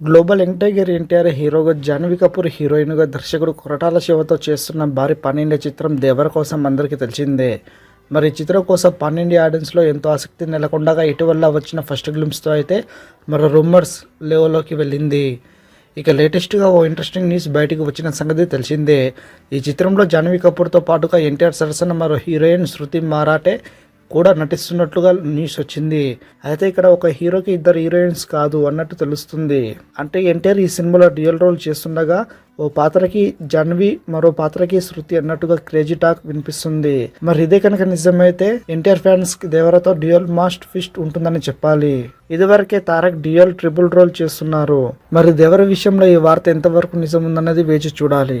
Global young NTR హీరోగా జాన్వి కపూర్ హీరోయిన్గా దర్శకుడు కొరటాల శివతో చేస్తున్న భారీ పన్నెండే చిత్రం దేవర కోసం అందరికీ తెలిసిందే. మరి ఈ చిత్రం కోసం పన్నెండు ఆడియన్స్లో ఎంతో ఆసక్తి నెలకొండగా ఇటీవల వచ్చిన ఫస్ట్ గ్లిమ్స్తో అయితే మరో రూమర్స్ లెవెల్లోకి వెళ్ళింది. ఇక లేటెస్ట్గా ఓ ఇంట్రెస్టింగ్ న్యూస్ బయటకు వచ్చిన సంగతి తెలిసిందే. ఈ చిత్రంలో జాన్వీ కపూర్తో పాటుగా ఎన్టీఆర్ సరసన మరో హీరోయిన్ శృతి మారాటే కూడా నటిస్తున్నట్లుగా న్యూస్ వచ్చింది. అయితే ఇక్కడ ఒక హీరోకి ఇద్దరు హీరోయిన్స్ కాదు అన్నట్టు తెలుస్తుంది. అంటే ఎన్టీఆర్ ఈ సినిమాలో డ్యూయల్ రోల్ చేస్తుండగా ఓ పాత్రకి జాన్వి మరో పాత్రకి శృతి అన్నట్టుగా క్రేజీ టాక్ వినిపిస్తుంది. మరి ఇదే కనుక నిజమైతే ఎన్టీఆర్ ఫ్యాన్స్కి దేవరతో డ్యూయల్ మాస్ట్ ఫిస్ట్ ఉంటుందని చెప్పాలి. ఇదివరకే తారక్ డ్యూయల్ ట్రిపుల్ రోల్ చేస్తున్నారు. మరి దేవర విషయంలో ఈ వార్త ఎంతవరకు నిజం ఉందన్నది వేచి చూడాలి.